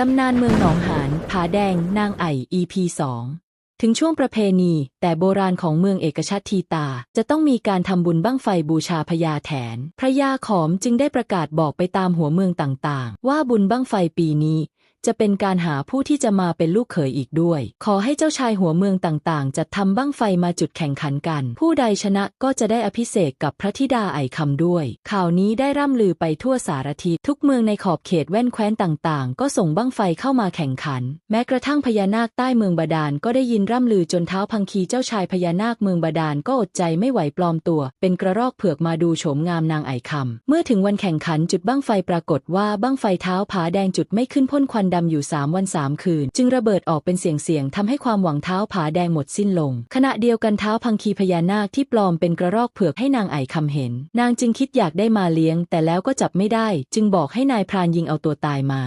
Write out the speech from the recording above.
ตำนานเมืองหนองหานผาแดง นางไอ EP 2 ถึงช่วงประเพณี แต่โบราณของเมืองเอกชัตทีตา จะต้องมีการทำบุญบั้งไฟบูชาพญาแถน พระยาขอมจึงได้ประกาศบอกไปตามหัวเมืองต่างๆ ว่าบุญบั้งไฟปีนี้ จะเป็นการหาผู้ที่จะมาเป็นลูกเขยอีกด้วย ขอให้เจ้าชายหัวเมืองต่างๆ จัดทำบั้งไฟมาจุดแข่งขันกัน ผู้ใดชนะก็จะได้อภิเษกกับพระธิดาไอคำด้วย ข่าวนี้ได้ร่ำลือไปทั่วสารทิศทุกเมืองในขอบเขตแว่นแคว้นต่างๆ ก็ส่งบั้งไฟเข้ามาแข่งขัน แม้กระทั่งพญานาคใต้เมืองบาดาลก็ได้ยินร่ำลือจนเท้าพังคีเจ้าชายพญานาคเมืองบาดาลก็อดใจไม่ไหวปลอมตัว เป็นกระรอกเผือกมาดูโฉมงามนางไอคำเมื่อถึงวันแข่งขันจุดบั้งไฟปรากฏว่าบั้งไฟเท้าผาแดงจุดไม่ขึ้นพ่นควันดำอยู่สามวันสามคืน จึงระเบิดออกเป็นเสียงเสียงทำให้ความหวังเท้าผาแดงหมดสิ้นลง ขณะเดียวกันเท้าพังคีพญานาคที่ปลอมเป็นกระรอกเผือกให้นางไอคำเห็น นางจึงคิดอยากได้มาเลี้ยง แต่แล้วก็จับไม่ได้ จึงบอกให้นายพรานยิงเอาตัวตายมา